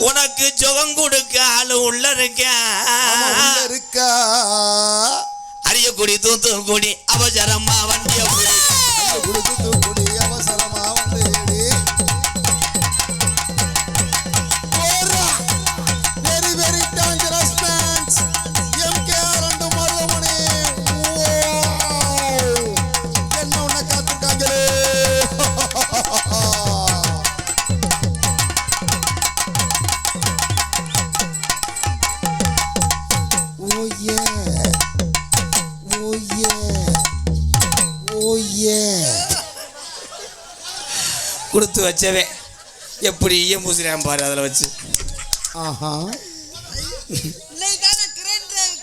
உனக்கு சுகம் கொடுக்க ஆளு உள்ள இருக்க? அரியக்குடி தூத்துக்குடி அவசரமா வண்டிய yeah. கொடுத்து வச்சவே. எப்படி ஈயம் பூசுறான் பாரு அதில் வச்சு. ஆஹா.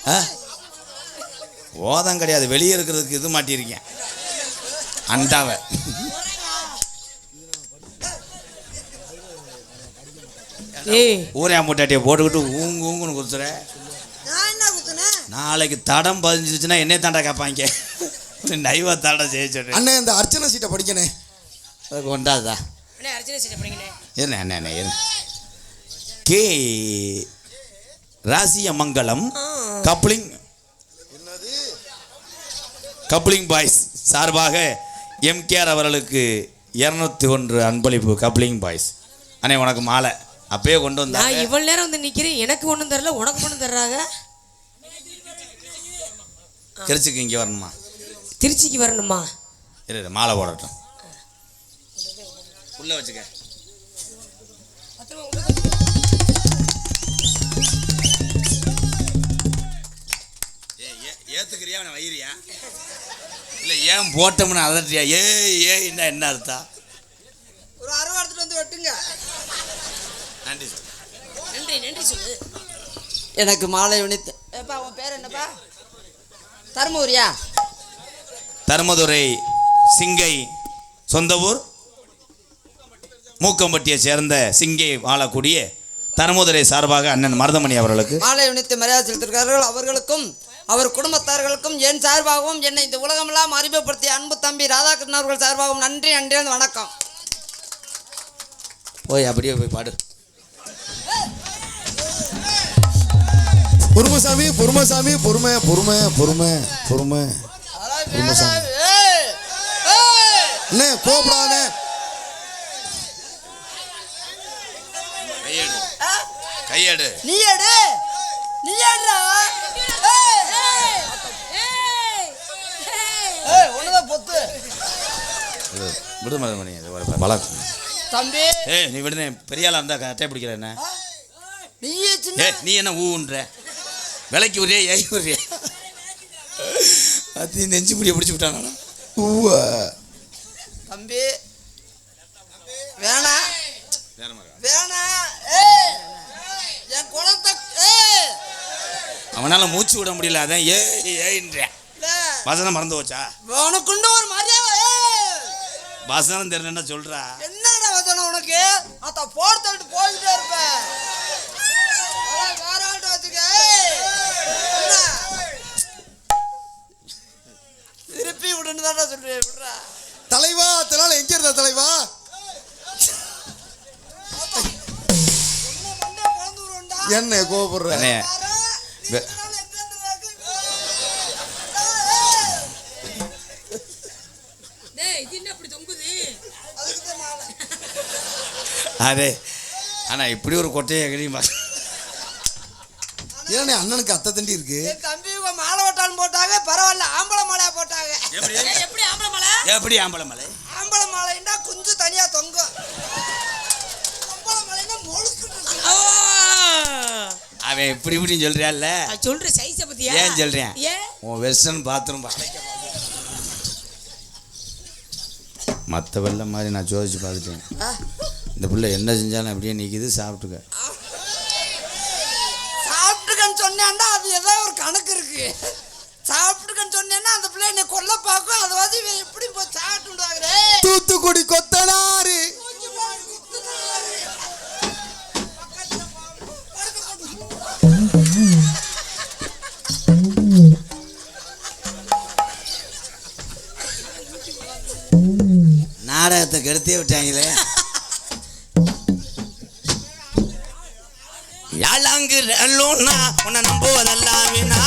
ஆ? ஓதம் கிடையாது. வெளியே இருக்கிறதுக்கு இது மாட்டியிருக்கேன். அண்டாவை. ஏய் ஊரே மூட்டாட்டியை போட்டுக்கிட்டு ஊங்கு ஊங்குன்னு குத்துற நான் என்ன குத்துனேன்? நாளைக்கு தடம் பதிஞ்சிருச்சுன்னா என்னே தாண்டா கேட்பாங்க நைவ தடம் செய்ய சொல்றேன் அண்ணே இந்த அர்ச்சனை சீட்டை படிக்கணே. அது கொண்டாதா அண்ணே அர்ச்சனை செய்ய போறீங்களே என்ன என்ன என்ன K. Rasiyamangalam coupling coupling boys சார்பாக எம்கேஆர் அவர்களுக்கு இரநூத்தி ஒன்று அன்பளிப்பு கப்ளிங் பாய்ஸ். அண்ணே உனக்கு மாலை. அப்பயே கொண்டு நான் வந்தாங்க இவ்வளவு நேரம் வந்து நிக்கிறேன். எனக்கு ஒண்ணும் தரல உனக்கு ஒண்ணும் தர்றாங்க. திருச்சிக்கு இங்கே வரணுமா? திருச்சிக்கு வரணுமா? இரு இரு, மாலை போடட்டும். உள்ள வச்சுக்க. ஏய், ஏ- ஏத்துக்கிறியா அவனை வயிறியா? இல்லை ஏன் போட்டோம்னு அதட்டியா? ஏ ஏ என்ன என்ன அர்த்தம்? ஒரு அறுவை எடுத்துட்டு வந்து வெட்டுங்க. நன்றி சார் நன்றி நன்றி சொல்லு எனக்கு மாலை உனித்து ஏப்பா உன் பேர் என்னப்பா? தருமபுரியா? தர்மதுரை சிங்கை சொந்த ஊர். மூக்கம்பட்டியை சேர்ந்த சிங்கை வாழக்கூடிய தர்மதுரை சார்பாக அண்ணன் மருதமணி அவர்களுக்கு. மாலை உனித்து மரியாதை செலுத்திருக்கிறார்கள் அவர்களுக்கும் அவர் குடும்பத்தார்களுக்கும் என் சார்பாகவும் என்னை இந்த உலகமெல்லாம் அறிமுகப்படுத்திய அன்பு தம்பி ராதாகிருஷ்ணன் அவர்கள் சார்பாகவும் நன்றி நன்றி வணக்கம். போய் அப்படியே போய் பாடு. பொறுமசாமி பொறுமசாமி பொறுமை பொறுமை பொறுமை பொறுமை பொறுமசாமி அண்ணே கோபடானே கையெடு. கையெடு. நீ எடு. நீ இது விடு ஒரு தம்பி. ஏய் நீ விடுனே பெரிய ஆளா இருந்தா கட்டை பிடிக்கிற என்ன? நீ நீ என்ன ஊன்ற விலைக்கு விடுறியா ஏய் விடுறியா அது நெஞ்சு முடிய பிடிச்சி விட்டானா ஊவா. தம்பி. வேணா. வேணா. என் குளத்தை அவனால மூச்சு விட முடியல அதான் ஏ ஏன்ற வசனம் மறந்து போச்சா? உனக்குண்டு ஒரு மரியாதை வசனம் தெரியலன்னா சொல்றா? என்னடா வச்சன உனக்கு? அத்த போர் தள்ளிட்டு போயிட்டே இருப்ப. அதான் வேற ஆள்கிட்ட வச்சுக்க ஏய். என்ன? திருப்பி விடுன்னு தான்டா சொல்றேன் தலைவா? தலால எங்க இருந்தா தலைவா. என்ன மாலை. அரே ஆனா இப்படி ஒரு கொட்டையை கிடையுமா ஏன்னே அண்ணனுக்கு அத்தை தண்டி இருக்கு? தம்பி மாலை ஓட்டாலும் போட்டாங்க பரவாயில்ல ஆம்பளை மாலையா போட்டாங்க. எப்படி எப்படி ஆம்பளை மலை? எப்படி ஆம்பளை மலை ஆம்பளை மாலைன்னா குஞ்சு தனியா தொங்கும். ஆம்பளை மாலைன்னா முழுக்கிட்டு இருக்கு. அவன் இப்படி சொல்றியால்ல நான் சொல்ற சைஸ பத்தியா? ஏன் சொல்றேன்? உன் வெஸ்டர்ன் பாத்ரூம் மற்ற வெள்ளை மாதிரி நான் சோதிச்சு பார்த்துட்டேன். இந்த பிள்ளை என்ன செஞ்சாலும் அப்படியே நிற்கிது சாப்பிட்டுக்க. சாப்பிட்டுக்கன்னு சொன்னேன்டா அது ஏதோ ஒரு கணக்கு இருக்கு. சாப்பிட்டுக்கன்னு சொன்னேன்னா அந்த பிள்ளை என்னை கொல்ல பார்க்கும். அதை வந்து இவன் எப்படி போய் சாப்பிட்டு தூத்துக்குடி கொத்தனாரு நாடகத்தை கெடுத்தே விட்டாங்களே. யாழாங்கிறல்லோன்னா உன்னை நம்புவதெல்லாம் வீணா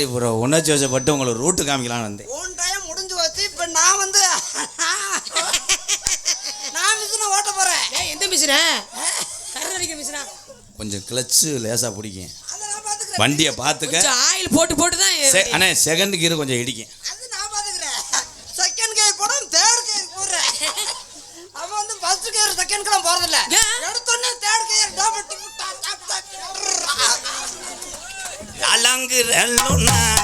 சாரி ப்ரோ உணர்ச்சி வசப்பட்டு உங்களை ரூட்டு காமிக்கலாம்னு வந்தேன். உன் டைம் முடிஞ்சு போச்சு இப்ப நான் வந்து நான் மிஷினை ஓட்ட போறேன். ஏய் எந்த மிஷின? கரண்ட் அடிக்கிற மிஷினா? கொஞ்சம் கிளச்சு லேசாக பிடிக்கும். அதை நான் பாத்துக்கிறேன் வண்டியை பார்த்துக்க. கொஞ்சம் ஆயில் போட்டு போட்டு தான் செ- அண்ணே செகண்ட் கீர் கொஞ்சம் இடிக்கும். யாழாங்கிறல்லோன்னா ஏ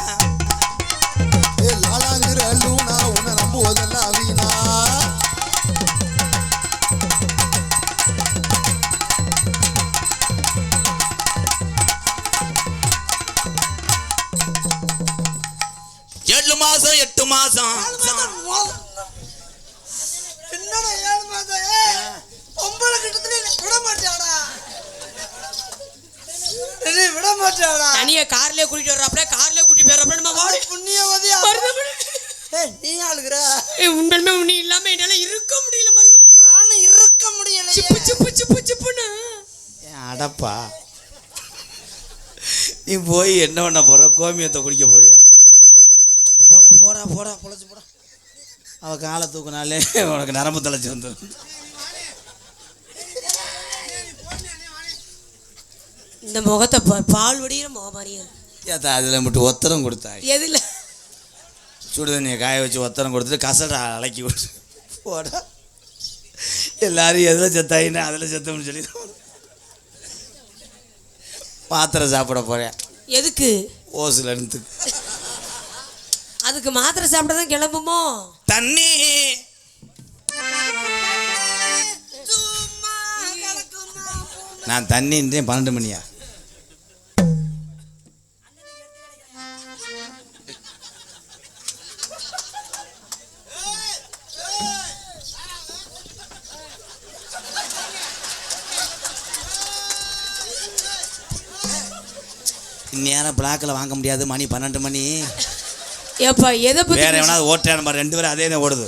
கார்லயே கூட்டிட்டு வர்றாப்ல கார்லயே கூட்டிட்டு போயிடுறாப்ல நம்ம வாடி? ஏய் நீ ஆளுகிற? ஏய், உண்மையிலுமே நீ இல்லாம என்னால இருக்க முடியல மருதமணி. நானும் இருக்க முடியலையே. சிப்பு சிப்பு சிப்பு சிப்புன்னு. அடப்பா. நீ போய் என்ன பண்ண போற? கோமியத்தை குடிக்க போறியா? போடா போடா போடா பொழைச்சு போடா. அவ காலை தூக்குனாலே உனக்கு நரம்பு தலைச்சு வந்துடும் இந்த முகத்தை பால் வடிகிற முகம் மாதிரியே. ஏத்தா அதில் மட்டும் ஒத்தரம் கொடுத்தாய். எதுல? சுடு தண்ணியை காய வச்சு ஒத்தரம் கொடுத்துட்டு கசடை அலக்கி விட்டு போடா. எல்லாரும் எதில் செத்தாயின்னா அதில் செத்தோம்னு சொல்லி. மாத்திரை சாப்பிட போகிறேன் எதுக்கு? ஓசில் இருந்து. அதுக்கு மாத்திரை சாப்பிட்டா தான் கிளம்புமோ? தண்ணி. நான் தண்ணின்றேன் பன்னெண்டு மணியா? இந்நேரம் பிளாக்கில் வாங்க முடியாது மணி பன்னெண்டு மணி. ஏப்பா எதை பத்தி வேற எவனாவது ஓட்டான மாதிரி ரெண்டு பேரும் அதே தான் ஓடுது.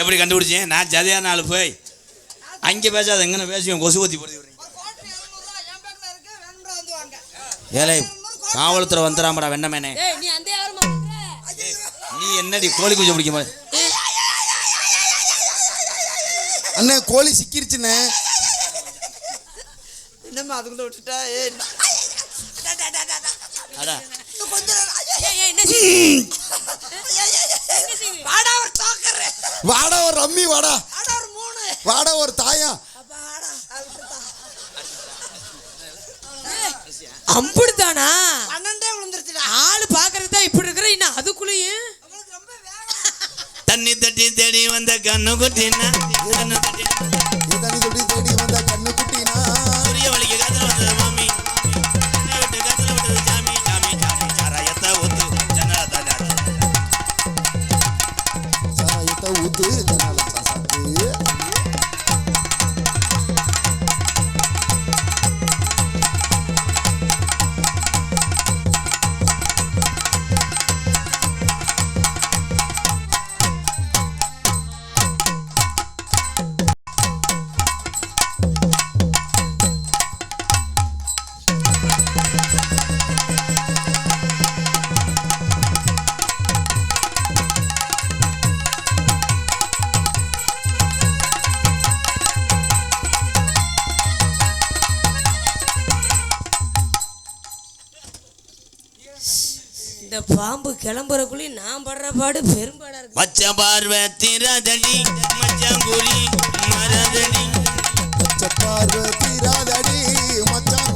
எப்படி கண்டுபிடிச்சேன்? நான் ஜதையான ஆள் போய். அங்கே பேசாத எங்கன்னு பேசுவேன் கொசு ஊற்றி போடுது ஏலே காவல்துறை வந்துடாமடா வெண்ணமேனே. நீ என்னடி கோழி குஞ்சு பிடிக்க மாதிரி அண்ணே கோழி சிக்கிருச்சுண்ணே. என்னம்மா அதுக்குள்ள விட்டுட்டா? ஏ அடா? வாடா ஒரு சோக்கரு வாடா ஒரு ரம்மி வாடா. வாடா ஒரு மூணு. வாடா ஒரு தாயா. அம்புடுதானா? பன்னெண்டே விழுந்துருச்சுடா. ஆளு பாக்குறது தான் இப்படி இருக்கிற இன்னும் தண்ணி தட்டி தேடி வந்த கண்ணு குட்டினா. இந்த பாம்பு கிளம்புறக்குள்ளேயும் நான் படுற பாடு பெரும்பாடா இருக்கு. மச்ச பார்வை திரதடி மச்சான் குறி மரதடி பச்சை பார்வை தீராதடி மச்சான்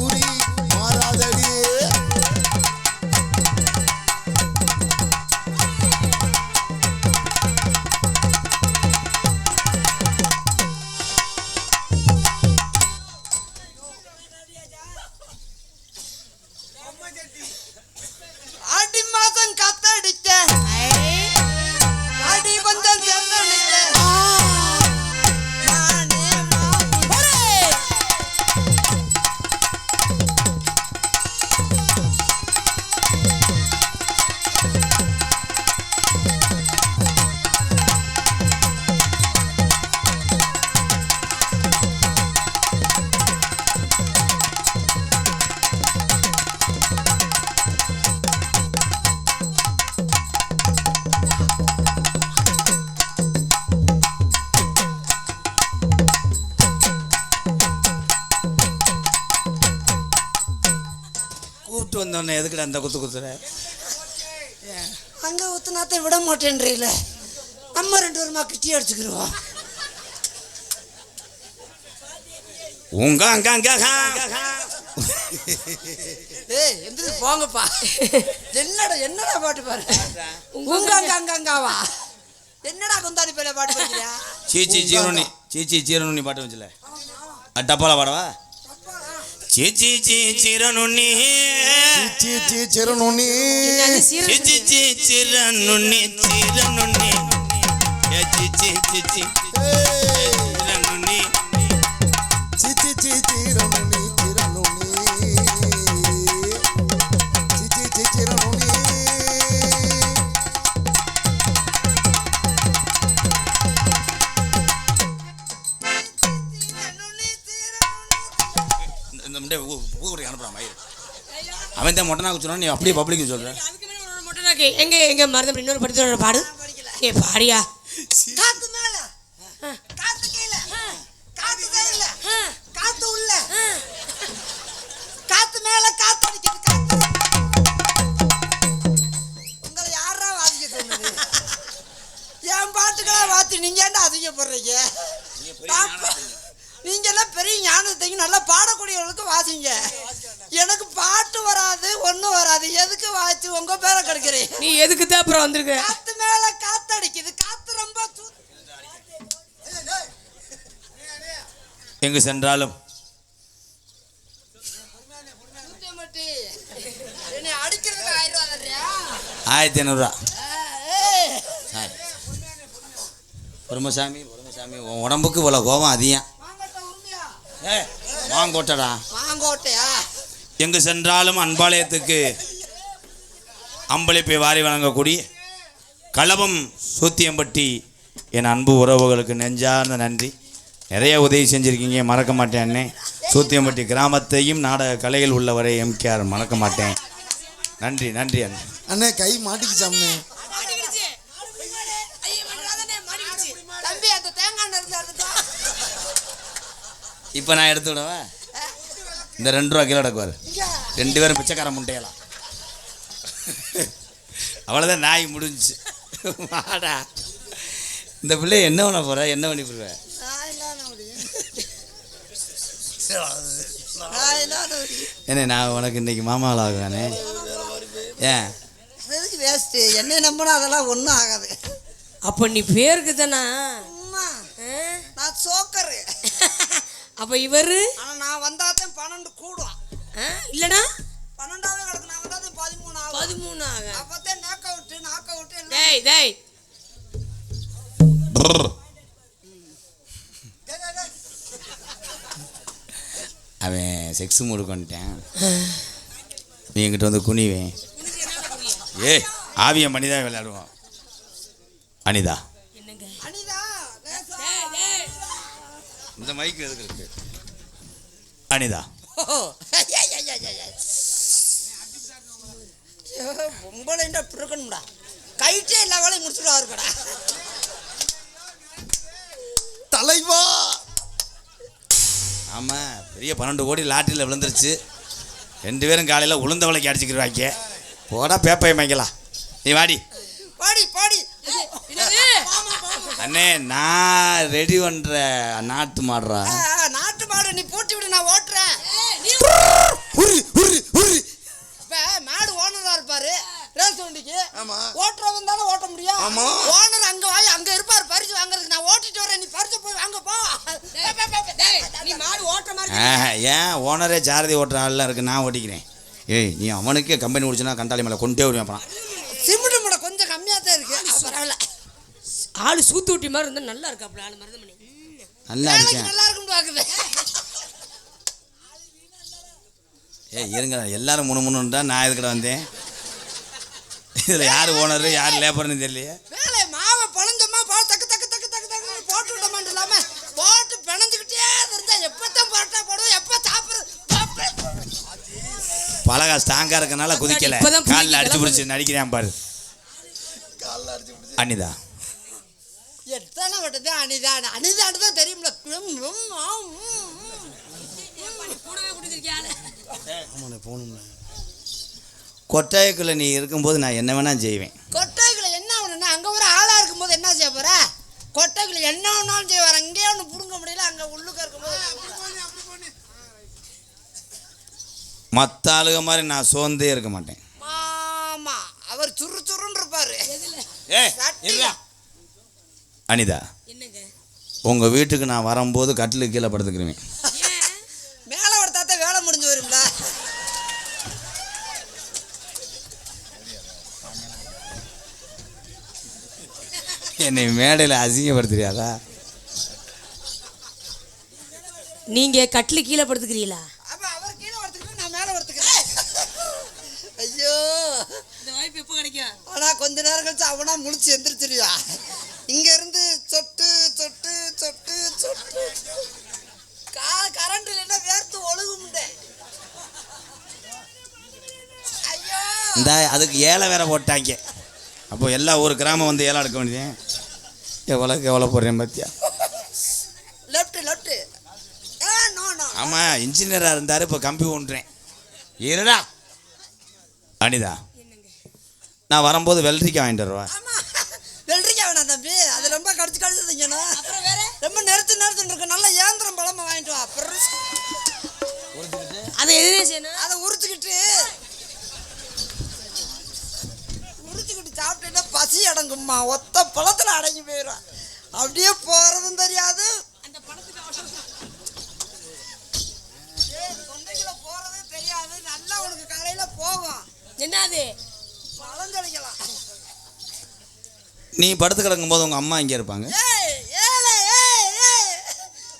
எதுக்குடா அந்த குத்து குத்துற. அங்கே ஊத்துனாத்த விட மாட்டேன்றீல. நம்ம ரெண்டு பேருமா கிட்டி அடிச்சுக்கிருவோம் உங்க அங்க அங்க ஏய் எந்திரி போங்கப்பா. என்னடா என்னடா பாட்டு பாரு உங்க அங்க அங்க அங்காவா? என்னடா குந்தாடி பேல பாட்டு பாடுறியா? சீச்சி சீரோனி சீச்சி சீரனுண்ணி பாட்டு வச்சுல டப்பால பாடவா? చిచి చిరను చిచి చిరను చిచి చిరను చిరను చిచి చిచి அவன் தான் மொட்டை நாக்கு நீ அப்படியே பப்ளிக் சொல்ற. எங்க எங்க மருந்து இன்னொரு படத்தோட பாடு? ஏ பாடியா? காத்து மேல. காத்து கீழ. காத்து கையில காத்து உள்ள. காத்து மேல காத்து அடிக்குது காத்து. உங்களை யாரா வாதிக்க சொன்னது? என் பாட்டுக்கெல்லாம் வாத்தி. நீங்க ஏன்டா அதிகப்படுறீங்க? நீங்க எல்லாம் பெரிய ஞானத்தைங்க நல்லா பாடக்கூடியவங்களுக்கு வாசிங்க. எனக்கு பாட்டு வராது ஒன்றும் வராது. எதுக்கு வாச்சு? உங்க பேரை கெடுக்கிறேன். நீ எதுக்கு தான் அப்புறம் வந்திருக்க? காத்து மேல காத்து அடிக்குது. காத்து ரொம்ப எங்கு சென்றாலும்? ஆயிரத்தி ஐநூறுரூவா பொறுமசாமி பொறுமசாமி உன் உடம்புக்கு இவ்வளோ கோபம் அதிகம். மாங்கொட்டை உரிமையா? ஏ வாங்கோட்டடா மாங்கோட்டையா? எங்கு சென்றாலும் அன்பாலயத்துக்கு அம்பளிப்பை வாரி வழங்கக்கூடிய களபம் சூத்தியம்பட்டி என் அன்பு உறவுகளுக்கு நெஞ்சார்ந்த நன்றி. நிறைய உதவி செஞ்சுருக்கீங்க மறக்க மாட்டேன் அண்ணே. சூத்தியம்பட்டி கிராமத்தையும் நாடக கலையில் உள்ளவரை எம்கேஆர் மறக்க மாட்டேன். நன்றி நன்றி அண்ணே. அண்ணே கை மாட்டிக்கிச்சாம்ண்ணே இப்போ நான் எடுத்து விடவா இந்த ரெண்டு ரூபா கிலோ கிடக்குவார் இங்க. ரெண்டு பேரும் பிச்சைக்காரன் முட்டையலாம் அவ்வளோதான் நாய் முடிஞ்சுச்சு வாடா இந்த பிள்ளை என்ன பண்ண போற என்ன பண்ணி போடுவ நான் இல்லாத முடியும். நான் இல்லாத முடியும். என்ன நான் உனக்கு இன்னைக்கு மாமாவில் ஆகுவானே ஏன் waste? என்னை நம்பினா அதெல்லாம் ஒன்றும் ஆகாது அப்ப நீ பேருக்கு தானா அம்மா, நான் சோக்கரு அப்ப இவரு? ஆனா நான் வந்தாதான் பன்னெண்டு கூடும் ஆ, இல்லடா. பன்னெண்டாவே கிடக்கு நான் வந்தாதான் பதிமூணு ஆகும். பதிமூணு ஆக அப்பதான் நாக்க விட்டு நாக்க விட்டு எல்லாம் டேய். டேய் அவன் செக்ஸ் மூடு கொண்டுட்டேன் நீ என்கிட்ட வந்து குனிவேன். ஏய் ஆவியம் பண்ணி தான் விளையாடுவோம் அனிதா. என்னங்க? அனிதா? இந்த மைக்கு எதுக்கு இருக்கு? அனிதா. அப்படி இருக்கணும்டா கைட்டே எல்லா வேலையும் முடிச்சுட்டு இருக்கடா தலைவா ஆமாம் பெரிய பன்னெண்டு கோடி லாட்டரியில் விழுந்துருச்சு ரெண்டு பேரும் காலையில் உளுந்த விலைக்கு அடிச்சுக்கிடுவாங்க போடா பேப்பை மைக்கலாம் நீ வாடி பாடி பாடி என்னது அண்ணே நான் ரெடி பண்ணுற நாட்டு மாடுறா. நாட்டு மாடு நீ போட்டு விடு நான் ஓட்டுறேன். இப்ப மாடு ஓனரா இருப்பாரு ரேஸ் வண்டிக்கு ஆமா. ஓட்டுறவன் தானே ஓட்ட முடியும். ஆமா. ஓனர் அங்க வாய் அங்க இருப்பாரு பரிசு வாங்குறதுக்கு. நான் ஓட்டிட்டு வரேன் நீ பரிசு போய் வாங்க போ. டேய் நீ மாடு ஓட்ட மாதிரி ஏன் ஓனரே சாரதி ஓட்டுற ஆள்லாம் இருக்கு நான் ஓட்டிக்கிறேன். ஏய் நீ அவனுக்கே கம்பெனி முடிச்சுனா கண்டாளி மேலே கொண்டே விடுவேன் அப்புறம் சிமெண்ட் மூட கொஞ்சம் கம்மியா தான் இருக்கு அது பரவாயில்ல ஆளு சூத்து ஊட்டி மாதிரி இருந்தா நல்லா இருக்காப்ல ஆளு மருதமணி நல்லா இருக்கேன் நல்லா இருக்கும்னு பாக்குது ஏய் இருங்க. எல்லாரும் முணு முணுன்றா நான் எதுக்கிட்ட வந்தேன். இதில் யார் ஓனர் யார் லேபர்னு தெரியலையே. வேலை மாவை பழஞ்சமா பா தக்கு தக்கு தக்கு தக்கு தக்கு போட்டு விட்டோமான்னு இல்லாம போட்டு பிணைஞ்சுக்கிட்டே இருந்தா எப்பத்தான் பரோட்டா போடுவோம் எப்ப சாப்பிடுறது? பலகா ஸ்ட்ராங்காக இருக்கனால குதிக்கல. காலில் அடிச்சு. பிடிச்சி நடிக்கிறேன் பாரு. அனிதா. வட்டத்தை அனிதான் அனிதான்னு தான் தெரியும்ல ஆமாண்ணே போகணும்ண்ணே. கொட்டாயக்குள்ளே நீ இருக்கும்போது நான் என்ன வேணால் செய்வேன். கொட்டைகளை என்ன ஒண்ணுன்னா அங்க ஒரு ஆளா இருக்கும்போது என்ன செய்ய போற? கொட்டைகளை என்ன ஒன்றாலும் செய்வார் அங்கேயே ஒன்று புடுங்க முடியல அங்க உள்ளுக்க இருக்கும்போது மற்ற ஆளுக மாதிரி நான் சோர்ந்தே இருக்க மாட்டேன். ஆமா அவர் சுறு சுருன்னு இருப்பாரு. ஏ? அனிதா. உங்கள் வீட்டுக்கு நான் வரும்போது கட்டிலுக்கு கீழே படுத்துக்கிறேன் ஏன்? மேல ஒரு தாத்தா வேலை முடிஞ்சு வரும்ல. என்னை மேடையில் அசிங்கப்படுத்துறியாதா? நீங்க கட்டில் கீழே படுத்துக்கிறீங்களா? அப்ப அவர் கீழே நான் மேல ஐயோ. இந்த வாய்ப்பு எப்போ கிடைக்கும்? ஆனா கொஞ்ச நேரம் கழிச்சு அவனா முழிச்சு எந்திரிச்சிருவா. இங்க இந்த அதுக்கு ஏழை வேற போட்டாங்க. அப்போ எல்லா ஒரு கிராமம் வந்து ஏழை எடுக்க வேண்டியது எவ்வளோக்கு எவ்வளோ போடுறேன் பார்த்தியா லெஃப்ட் லெஃப்ட் ஏ நோ நோ. ஆமாம் இன்ஜினியராக இருந்தார் இப்போ கம்பி ஊன்றேன். இருடா. அனிதா நான் வரும்போது வெள்ளரிக்காய் வாங்கிட்டு வருவா. ஆமா. வெள்ளரிக்காய் வேணாம் தம்பி. அது ரொம்ப கடிச்சு கடிச்சு திங்கணும். அப்புறம் வேற? ரொம்ப நெருத்து நெருத்து இருக்கு. நல்ல ஏந்திரம் பழமா வாங்கிட்டு வா. அப்புறம் அதை எதுனே செய்யணும் அடங்கும்மா ஒத்த பழத்துல அடங்கி போயிடும் அப்படியே போறதும் தெரியாது. அந்த தொண்டைக்குள்ள போறதே தெரியாது. நல்லா உனக்கு காலையில போகும். என்னது? நீ படுத்து கிடக்கும்போது உங்கள் அம்மா இங்கே இருப்பாங்க. ஏய் ஏலே ஏய் ஏய்.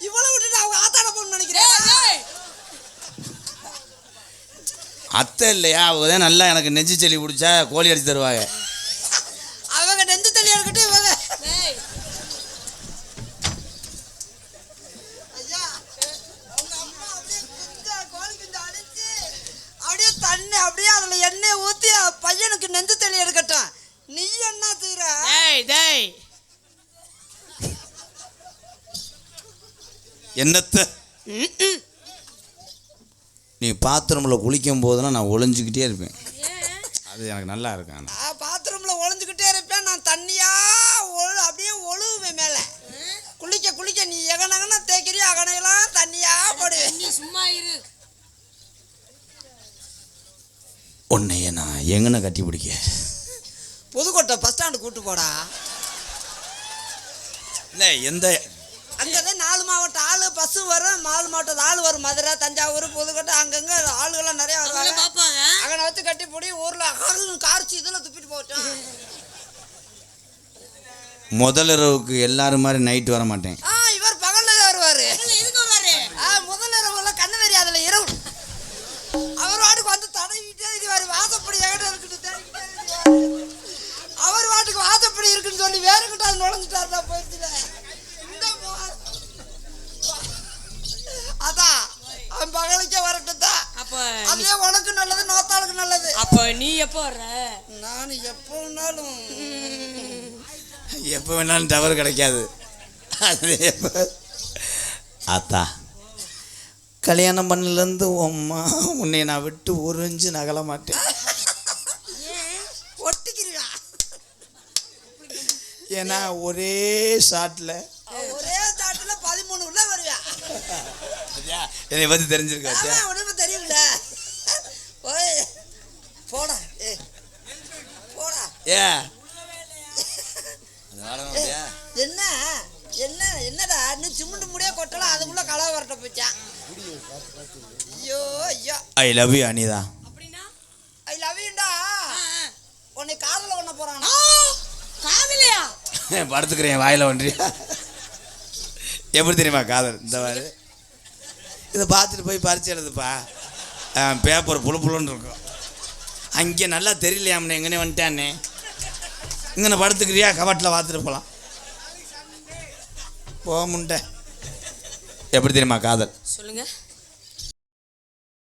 இவ்வளவு விட்டுட்டு அவங்க ஆத்தாட போகணும்னு நினைக்கிறேன் அத்தை இல்லையா? அவங்க தான் நல்லா எனக்கு நெஞ்சு செல்லி பிடிச்சா கோழி அடிச்சு தருவாங்க அவங்க நெஞ்சு தள்ளி எடுக்கட்டும் இவங்க ஐயா அவங்க அம்மா அப்படியே குஞ்சா கோழி குஞ்சு அடிச்சு அப்படியே தண்ணி அப்படியே அதுல எண்ணெய் ஊத்தி தள்ளி எடுக்கட்டும். நீ என்ன செய்யற டேய் என்னத்த? நீ பாத்ரூமில் குளிக்கும் போதெல்லாம் நான் ஒளிஞ்சுக்கிட்டே இருப்பேன். அது எனக்கு நல்லா இருக்கும் ஆனா. நான் பாத்ரூம்ல ஒளிஞ்சுக்கிட்டே இருப்பேன் நான் தண்ணியா ஒழு அப்படியே ஒழுகுவேன் மேல குளிக்க குளிக்க நீ எகனகன தேய்க்கிறியோ அகனையெல்லாம் தண்ணியா போடுவேன் நீ சும்மா இரு எங்கன கட்டி பிடிக்க? புதுக்கோட்டை பஸ் ஸ்டாண்டு கூட்டு போடா. இல்லை எந்த அங்கதான் நாலு மாவட்டம் ஆளு பஸ் வரும் நாலு மாவட்டத்து ஆள் வரும். மதுரை தஞ்சாவூர் புதுக்கோட்டை அங்கங்க ஆளுகள்லாம் நிறைய வருவாங்க. பாப்பாங்க. அங்கனை வச்சு கட்டி போடி ஊர்ல ஆளு காய்ச்சி இதுல துப்பிட்டு போட்டோம் முதல் இரவுக்கு எல்லாரும் மாதிரி நைட்டு வர மாட்டேன் அவர் வாட்டுக்கு வாசப்படி இருக்குன்னு சொல்லி வேற கிட்ட அது நுழைஞ்சிட்டாருடா போயிடுச்சுல. இந்த அதான் அவன் பகலுக்கே வரட்டும் தான் அப்ப அதுலயே உனக்கு நல்லது நோத்தாளுக்கு நல்லது. அப்ப நீ எப்போ வர்ற? நான் எப்போ வேணாலும். எப்போ வேணாலும் டவர் கிடைக்காது. அது எப்போ? அத்தா கல்யாணம் பண்ணலேருந்து உம்மா உன்னை நான் விட்டு உறிஞ்சு நகல மாட்டேன். ஏன்னா ஒரே ஷாட்டில் ஒரே சாட்டுல பதிமூணு உள்ள வருவியா என்னை பற்றி தெரிஞ்சிருக்கா ஆமா, உனக்கு தெரியல. ஓய் போடா ஏ. போடா. ஏ? என்ன? என்ன என்னடா? இன்னும் சிமெண்ட் முடியா கொட்டலாம் அதுக்குள்ள களவு வரட்ட போச்சான் ஐயோ ஐயோ. ஐ லவ் யூ அனிதா அப்படின்னா ஐ லவ் யூடா உன்னை காதல பண்ண போறானா காதலையா படுத்துக்கிறேன் வாயில் ஒன்றியா எப்படி தெரியுமா காதல்? இந்த மாதிரி. இதை பார்த்துட்டு போய் பறிச்சு எழுதுப்பா. பேப்பர் புழு புழுன்னு இருக்கும். அங்கே நல்லா தெரியலையாம்னே எங்கனே வந்துட்டானே. இங்கே படுத்துக்கிறியா? கவாட்டில் பார்த்துட்டு போகலாம் போக முண்டை. எப்படி தெரியுமா காதல்? சொல்லுங்கள்